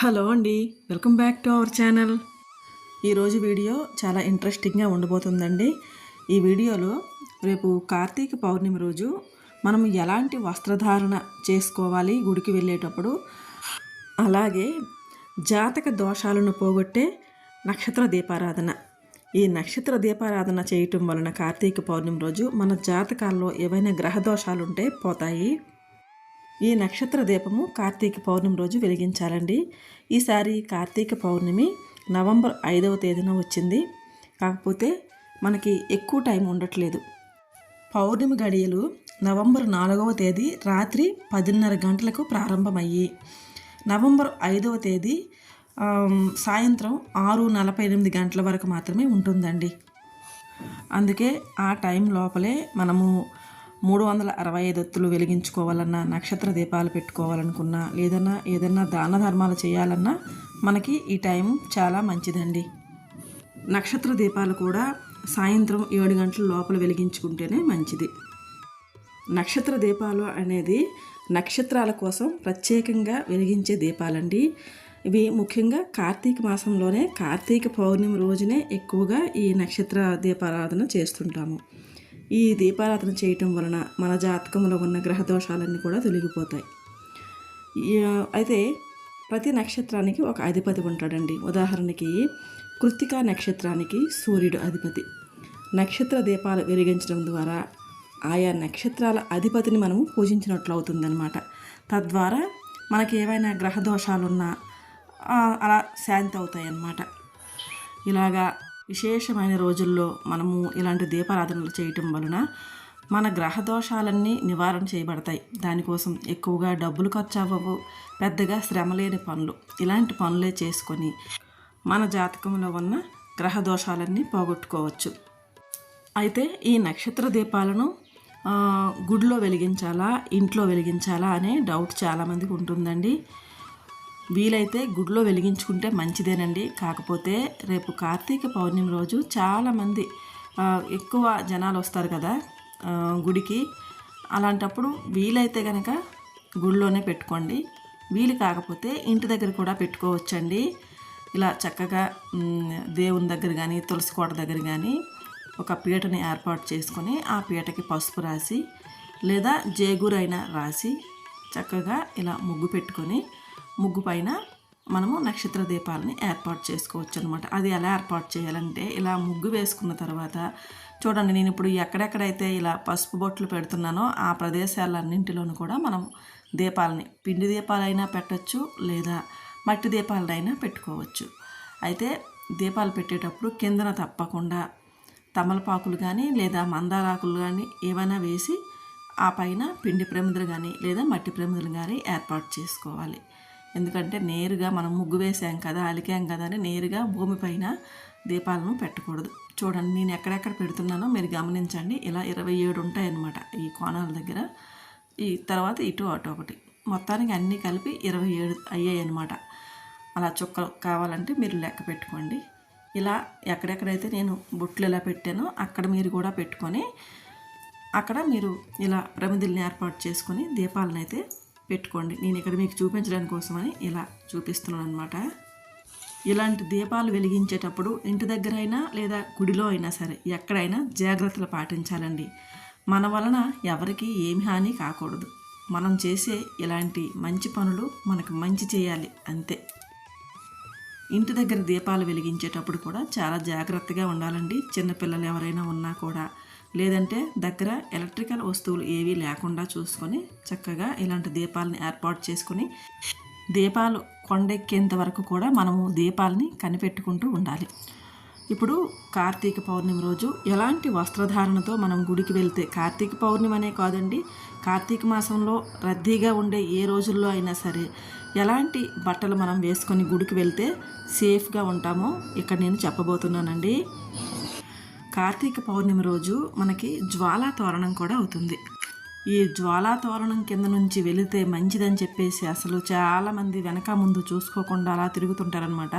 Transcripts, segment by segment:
Hello అండి welcome back to our channel. ఈరోజు video చాలా ఇంట్రెస్టింగ్గా ఉండబోతుందండి. ఈ వీడియోలో రేపు కార్తీక పౌర్ణమి రోజు మనం ఎలాంటి వస్త్రధారణ చేసుకోవాలి గుడికి వెళ్ళేటప్పుడు? అలాగే జాతక దోషాలను పోగొట్టే నక్షత్ర దీపారాధన. ఈ నక్షత్ర దీపారాధన చేయటం వలన కార్తీక పౌర్ణమి రోజు మన జాతకాల్లో ఏవైనా గ్రహ దోషాలు ఉంటే పోతాయి. ఈ నక్షత్ర దీపము కార్తీక పౌర్ణమి రోజు వెలిగించాలండి. ఈసారి కార్తీక పౌర్ణమి నవంబర్ ఐదవ తేదీన వచ్చింది. కాకపోతే మనకి ఎక్కువ టైం ఉండట్లేదు. పౌర్ణమి గడియలు నవంబర్ నాలుగవ తేదీ రాత్రి పదిన్నర గంటలకు ప్రారంభమయ్యి నవంబర్ ఐదవ తేదీ సాయంత్రం ఆరు నలభై ఎనిమిది గంటల వరకు మాత్రమే ఉంటుందండి. అందుకే ఆ టైం లోపలే మనము మూడు వందల అరవై ఐదు ఒత్తులు వెలిగించుకోవాలన్నా నక్షత్ర దీపాలు పెట్టుకోవాలనుకున్నా లేదన్నా ఏదన్నా దాన ధర్మాలు చేయాలన్నా మనకి ఈ టైం చాలా మంచిదండి. నక్షత్ర దీపాలు కూడా సాయంత్రం ఏడు గంటల లోపల వెలిగించుకుంటేనే మంచిది. నక్షత్ర దీపాలు అనేది నక్షత్రాల కోసం ప్రత్యేకంగా వెలిగించే దీపాలండి. ఇవి ముఖ్యంగా కార్తీక మాసంలోనే కార్తీక పౌర్ణమి రోజునే ఎక్కువగా ఈ నక్షత్ర దీపారాధన చేస్తుంటాము. ఈ దీపారాధన చేయటం వలన మన జాతకంలో ఉన్న గ్రహ దోషాలన్నీ కూడా తొలగిపోతాయి. అయితే ప్రతి నక్షత్రానికి ఒక అధిపతి ఉంటాడండి. ఉదాహరణకి కృత్తికా నక్షత్రానికి సూర్యుడు అధిపతి. నక్షత్ర దీపాలు వెలిగించడం ద్వారా ఆయా నక్షత్రాల అధిపతిని మనము పూజించినట్లు అవుతుందన్నమాట. తద్వారా మనకి ఏవైనా గ్రహ దోషాలున్నా అలా శాంతి అవుతాయి అన్నమాట ఇలాగా విశేషమైన రోజుల్లో మనము ఇలాంటి దీపారాధనలు చేయటం వలన మన గ్రహ దోషాలన్నీ నివారణ చేయబడతాయి. దానికోసం ఎక్కువగా డబ్బులు ఖర్చు అవ్వవు. పెద్దగా శ్రమ లేని పనులు. ఇలాంటి పనులే చేసుకొని మన జాతకంలో ఉన్న గ్రహ దోషాలన్నీ పోగొట్టుకోవచ్చు. అయితే ఈ నక్షత్ర దీపాలను గుడిలో వెలిగించాలా ఇంట్లో వెలిగించాలా అనే డౌట్ చాలామందికి ఉంటుందండి. వీలైతే గుడిలో వెలిగించుకుంటే మంచిదేనండి. కాకపోతే రేపు కార్తీక పౌర్ణమి రోజు చాలామంది ఎక్కువ జనాలు వస్తారు కదా గుడికి. అలాంటప్పుడు వీలైతే కనుక గుడిలోనే పెట్టుకోండి. వీలు కాకపోతే ఇంటి దగ్గర కూడా పెట్టుకోవచ్చండి. ఇలా చక్కగా దేవుని దగ్గర కానీ తులసి కోట దగ్గర కానీ ఒక పీటని ఏర్పాటు చేసుకొని ఆ పీటకి పసుపు రాసి లేదా జేగురైనా రాసి చక్కగా ఇలా ముగ్గు పెట్టుకొని ముగ్గు పైన మనము నక్షత్ర దీపాలని ఏర్పాటు చేసుకోవచ్చు అనమాట అది ఎలా ఏర్పాటు చేయాలంటే ఇలా ముగ్గు వేసుకున్న తర్వాత చూడండి నేను ఇప్పుడు ఎక్కడెక్కడైతే ఇలా పసుపు బొట్లు పెడుతున్నానో ఆ ప్రదేశాలన్నింటిలోనూ కూడా మనం దీపాలని పిండి దీపాలైనా పెట్టచ్చు లేదా మట్టి దీపాలనైనా పెట్టుకోవచ్చు. అయితే దీపాలు పెట్టేటప్పుడు కిందన తప్పకుండా తమలపాకులు కానీ లేదా మందారాకులు కానీ ఏమైనా వేసి ఆ పైన పిండి ప్రమిదలు కానీ లేదా మట్టి ప్రమిదలు కానీ ఏర్పాటు చేసుకోవాలి. ఎందుకంటే నేరుగా మనం ముగ్గు వేసాం కదా అలికాం కదా అని నేరుగా భూమిపైన దీపాలను పెట్టకూడదు. చూడండి నేను ఎక్కడెక్కడ పెడుతున్నానో మీరు గమనించండి. ఇలా ఇరవై ఏడు ఉంటాయన్నమాట ఈ కోణాల దగ్గర. ఈ తర్వాత ఇటు అటు ఒకటి. మొత్తానికి అన్నీ కలిపి ఇరవై ఏడు అయ్యాయి అన్నమాట అలా చుక్కలు కావాలంటే మీరు లెక్క పెట్టుకోండి. ఇలా ఎక్కడెక్కడైతే నేను బొట్లు ఇలా పెట్టానో అక్కడ మీరు కూడా పెట్టుకొని అక్కడ మీరు ఇలా ప్రమిదిల్ని ఏర్పాటు చేసుకొని దీపాలను అయితే పెట్టుకోండి. నేను ఇక్కడ మీకు చూపించడానికి కోసమని ఇలా చూపిస్తున్నాను అనమాట ఇలాంటి దీపాలు వెలిగించేటప్పుడు ఇంటి దగ్గర అయినా లేదా గుడిలో అయినా సరే ఎక్కడైనా జాగ్రత్తలు పాటించాలండి. మన వలన ఎవరికి ఏమి హాని కాకూడదు. మనం చేసే ఇలాంటి మంచి పనులు మనకు మంచి చేయాలి అంతే. ఇంటి దగ్గర దీపాలు వెలిగించేటప్పుడు కూడా చాలా జాగ్రత్తగా ఉండాలండి. చిన్నపిల్లలు ఎవరైనా ఉన్నా కూడా లేదంటే దగ్గర ఎలక్ట్రికల్ వస్తువులు ఏవీ లేకుండా చూసుకొని చక్కగా ఇలాంటి దీపాలని ఏర్పాటు చేసుకొని దీపాలు కొండెక్కేంత వరకు కూడా మనము దీపాలని కనిపెట్టుకుంటూ ఉండాలి. ఇప్పుడు కార్తీక పౌర్ణమి రోజు ఎలాంటి వస్త్రధారణతో మనం గుడికి వెళ్తే కార్తీక పౌర్ణమి అనే కాదండి కార్తీక మాసంలో రద్దీగా ఉండే ఏ రోజుల్లో అయినా సరే ఎలాంటి బట్టలు మనం వేసుకొని గుడికి వెళ్తే సేఫ్గా ఉంటామో ఇక్కడ నేను చెప్పబోతున్నానండి. కార్తీక పౌర్ణమి రోజు మనకి జ్వాలా తోరణం కూడా అవుతుంది. ఈ జ్వాలా తోరణం కింద నుంచి వెళితే మంచిదని చెప్పేసి అసలు చాలామంది వెనక ముందు చూసుకోకుండా అలా తిరుగుతుంటారనమాట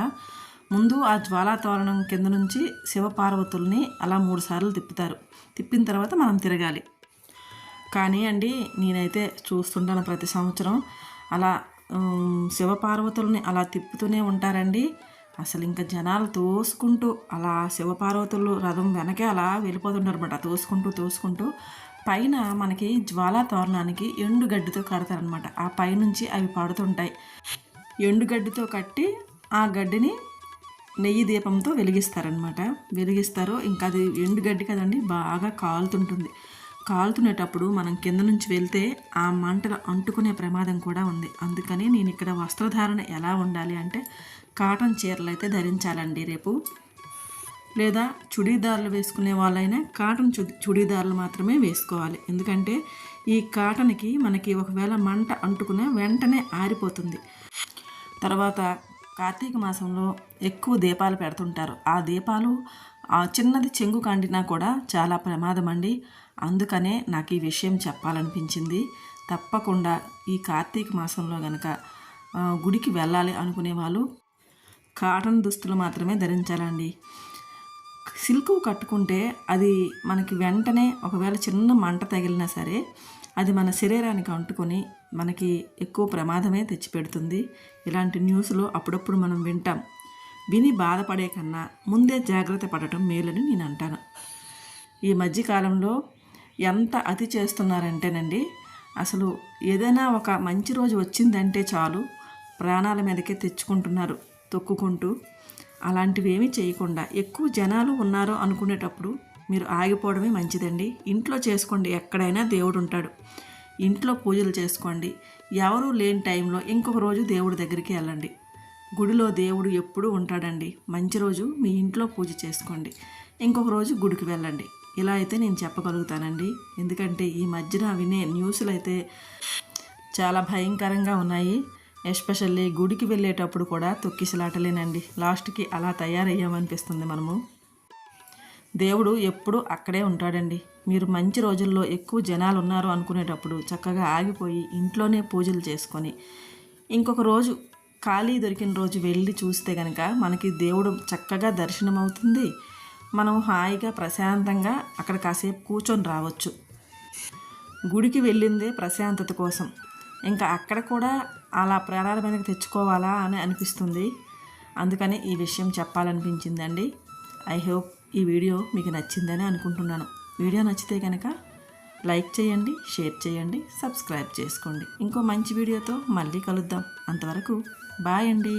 ముందు ఆ జ్వాలా తోరణం కింద నుంచి శివపార్వతుల్ని అలా మూడు సార్లు తిప్పుతారు. తిప్పిన తర్వాత మనం తిరగాలి. కానీ అండి నేనైతే చూస్తుంటాను ప్రతి సంవత్సరం అలా శివపార్వతుల్ని అలా తిప్పుతూనే ఉంటారండి. అసలు ఇంకా జనాలు తోసుకుంటూ అలా శివపార్వతులు రథం వెనకే అలా వెళ్ళిపోతుంటారనమాట తోసుకుంటూ తోసుకుంటూ పైన మనకి జ్వాలా తోరణానికి ఎండుగడ్డితో కడతారనమాట ఆ పైనుంచి అవి పడుతుంటాయి. ఎండుగడ్డితో కట్టి ఆ గడ్డిని నెయ్యి దీపంతో వెలిగిస్తారనమాట వెలిగిస్తారు. ఇంకా అది ఎండుగడ్డి కదండి బాగా కాలుతుంటుంది. కాలుతునేటప్పుడు మనం కింద నుంచి వెళ్తే ఆ మంటలు అంటుకునే ప్రమాదం కూడా ఉంది. అందుకని నేను ఇక్కడ వస్త్రధారణ ఎలా ఉండాలి అంటే కాటన్ చీరలు అయితే ధరించాలండి రేపు. లేదా చుడీదార్లు వేసుకునే వాళ్ళైనా కాటన్ చు చుడీదార్లు మాత్రమే వేసుకోవాలి. ఎందుకంటే ఈ కాటన్కి మనకి ఒకవేళ మంట అంటుకునే వెంటనే ఆరిపోతుంది. తర్వాత కార్తీక మాసంలో ఎక్కువ దీపాలు పెడుతుంటారు. ఆ దీపాలు చిన్నది చెంగు కండినా కూడా చాలా ప్రమాదం అండి అందుకనే నాకు ఈ విషయం చెప్పాలనిపించింది. తప్పకుండా ఈ కార్తీక మాసంలో గనక గుడికి వెళ్ళాలి అనుకునే వాళ్ళు కాటన్ దుస్తులు మాత్రమే ధరించాలండి. సిల్క్ కట్టుకుంటే అది మనకి వెంటనే ఒకవేళ చిన్న మంట తగిలినా సరే అది మన శరీరానికి అంటుకొని మనకి ఎక్కువ ప్రమాదమే తెచ్చిపెడుతుంది. ఇలాంటి న్యూస్లో అప్పుడప్పుడు మనం వింటాం. విని బాధపడే కన్నా ముందే జాగ్రత్త పడటం మేలని నేను అంటాను. ఈ మధ్యకాలంలో ఎంత అతి చేస్తున్నారంటేనండి అసలు ఏదైనా ఒక మంచి రోజు వచ్చిందంటే చాలు ప్రాణాల మీదకే తెచ్చుకుంటున్నారు తొక్కుకుంటూ. అలాంటివి ఏమీ చేయకుండా ఎక్కువ జనాలు ఉన్నారు అనుకునేటప్పుడు మీరు ఆగిపోవడమే మంచిదండి. ఇంట్లో చేసుకోండి ఎక్కడైనా దేవుడు ఉంటాడు. ఇంట్లో పూజలు చేసుకోండి. ఎవరు లేని టైంలో ఇంకొక రోజు దేవుడి దగ్గరికి వెళ్ళండి. గుడిలో దేవుడు ఎప్పుడూ ఉంటాడండి. మంచి రోజు మీ ఇంట్లో పూజ చేసుకోండి. ఇంకొక రోజు గుడికి వెళ్ళండి. ఇలా అయితే నేను చెప్పగలుగుతానండి. ఎందుకంటే ఈ మధ్యన వినే న్యూస్లు అయితే చాలా భయంకరంగా ఉన్నాయి. ఎస్పెషల్లీ గుడికి వెళ్ళేటప్పుడు కూడా తొక్కిసలాటలేనండి. లాస్ట్కి అలా తయారయ్యామనిపిస్తుంది మనము. దేవుడు ఎప్పుడూ అక్కడే ఉంటాడండి. మీరు మంచి రోజుల్లో ఎక్కువ జనాలు ఉన్నారు అనుకునేటప్పుడు చక్కగా ఆగిపోయి ఇంట్లోనే పూజలు చేసుకొని ఇంకొక రోజు ఖాళీ దొరికిన రోజు వెళ్ళి చూస్తే కనుక మనకి దేవుడు చక్కగా దర్శనం అవుతుంది మనం హాయిగా ప్రశాంతంగా అక్కడ కాసేపు కూర్చొని రావచ్చు. గుడికి వెళ్ళిందే ప్రశాంతత కోసం. ఇంకా అక్కడ కూడా అలా ప్రాణాల మీదకి తెచ్చుకోవాలా అని అనిపిస్తుంది. అందుకని ఈ విషయం చెప్పాలనిపించిందండి. ఐ హోప్ ఈ వీడియో మీకు నచ్చిందని అనుకుంటున్నాను. వీడియో నచ్చితే కనుక లైక్ చేయండి షేర్ చేయండి సబ్స్క్రైబ్ చేసుకోండి. ఇంకో మంచి వీడియోతో మళ్ళీ కలుద్దాం. అంతవరకు బాయ్ అండి